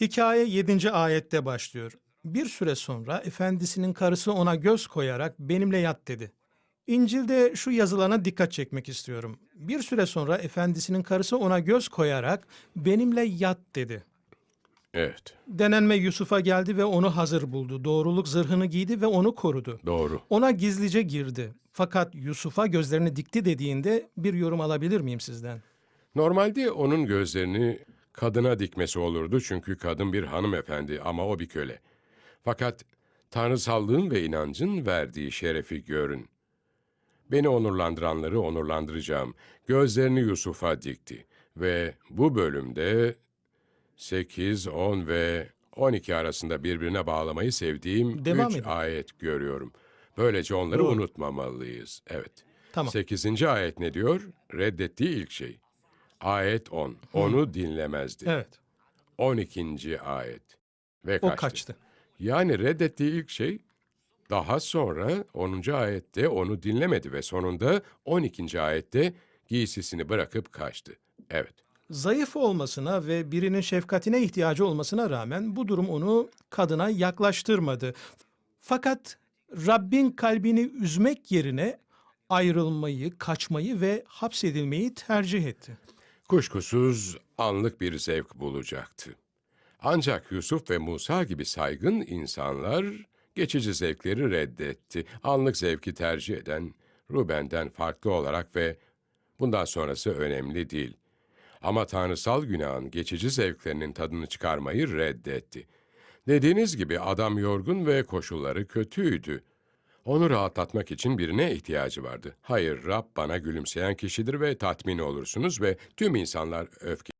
Hikaye 7. ayette başlıyor. Bir süre sonra efendisinin karısı ona göz koyarak benimle yat dedi. İncil'de şu yazılana dikkat çekmek istiyorum. Bir süre sonra efendisinin karısı ona göz koyarak benimle yat dedi. Evet, Denenme Yusuf'a geldi ve onu hazır buldu. Doğruluk zırhını giydi ve onu korudu. doğru. Ona gizlice girdi. Fakat Yusuf'a gözlerini dikti dediğinde bir yorum alabilir miyim sizden? Normalde onun gözlerini kadına dikmesi olurdu çünkü kadın bir hanımefendi ama o bir köle. Fakat tanrısallığın ve inancın verdiği şerefi görün. Beni onurlandıranları onurlandıracağım. Gözlerini Yusuf'a dikti. Ve bu bölümde 8, 10 ve 12 arasında birbirine bağlamayı sevdiğim Devam üç edin. ayet görüyorum. Böylece onları Doğru. unutmamalıyız. Evet. Tamam. 8. ayet ne diyor? Reddettiği ilk şey. Ayet 10. Onu dinlemezdi. Evet. 12. ayet. Ve O kaçtı. kaçtı. Yani reddettiği ilk şey daha sonra 10. ayette onu dinlemedi ve sonunda 12. ayette giysisini bırakıp kaçtı. Evet. Zayıf olmasına ve birinin şefkatine ihtiyacı olmasına rağmen bu durum onu kadına yaklaştırmadı. Fakat Rabbin kalbini üzmek yerine ayrılmayı, kaçmayı ve hapsedilmeyi tercih etti. Kuşkusuz anlık bir zevk bulacaktı. Ancak Yusuf ve Musa gibi saygın insanlar geçici zevkleri reddetti. Anlık zevki tercih eden Ruben'den farklı olarak ve bundan sonrası önemli değil. Ama tanrısal günahın geçici zevklerinin tadını çıkarmayı reddetti. Dediğiniz gibi adam yorgun ve koşulları kötüydü. Onu rahatlatmak için birine ihtiyacı vardı. Hayır, Rab bana gülümseyen kişidir ve tatmin olursunuz ve tüm insanlar öfke